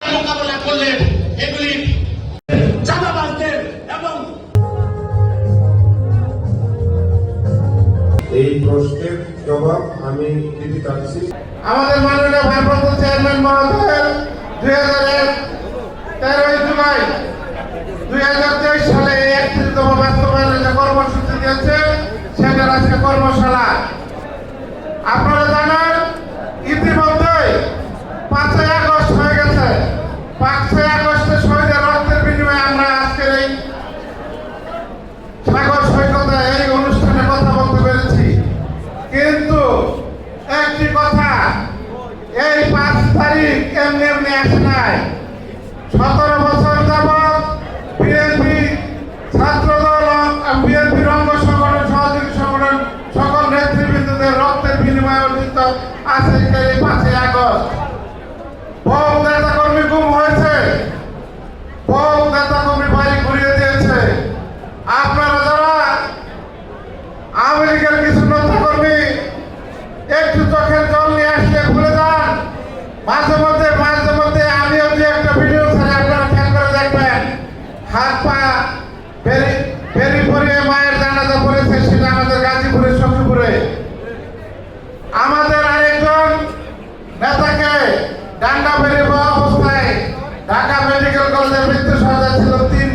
মোকাবেলা করলেন এগুলি চাঁদাবাজদের এবং এই প্রশ্নের জবাব আমি দিতে চাচ্ছি। আমাদের মাননীয় ভারপ্রাপ্ত চেয়ারম্যান মহোদয়ের দুই হাজার তেরোই জুলাই দুই হাজার তেইশ সালে এই একত্রিশতম বাস্তবায়নের যে কর্মসূচি দিয়েছে সেটার আজকে কর্মশালা। আপনারা এই পাঁচ তারিখ এমনি এমনি আসে নাই। সতেরো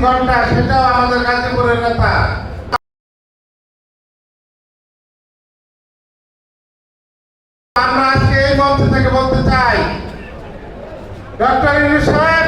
ঘণ্টা সেটাও আমাদের গাজীপুরের নেতা। আমরা আজকে এই মঞ্চ থেকে বলতে চাই, ডক্টর ইউনুস সাহেব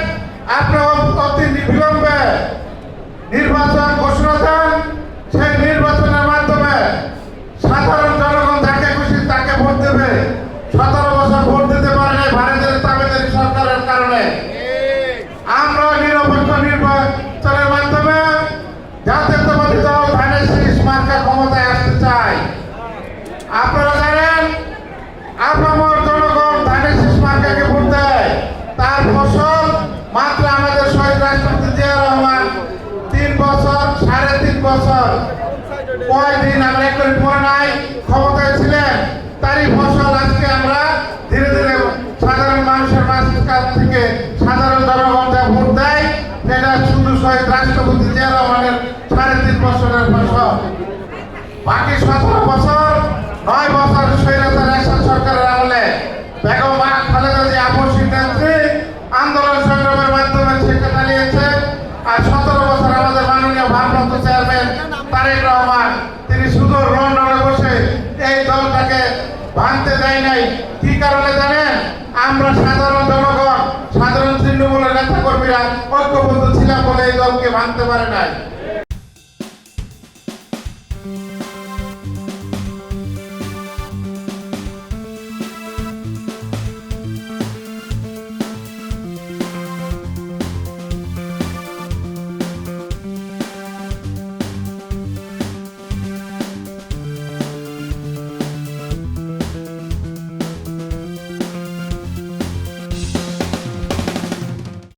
কয়দিন আমরা একটু পরে নাই, ক্ষমতায় ছিলেন, তারই ফসল আজকে আমরা ধীরে ধীরে সাধারণ মানুষের কাছ থেকে সাধারণ জনগণ যা ভোট দেয়, সেটা শুধু শহীদ রাষ্ট্রপতি জিয়া রহমানের সাড়ে তিন বছরের ফসল। বাকি তিনি শুধু লন্ডনে বসে এই দলটাকে ভাঙতে দেয় নাই। কি কারণে জানেন? আমরা সাধারণ জনগণ, সাধারণ তৃণমূলের নেতা কর্মীরা ঐক্যবদ্ধ ছিলাম বলে এই দলকে ভাঙতে পারে নাই।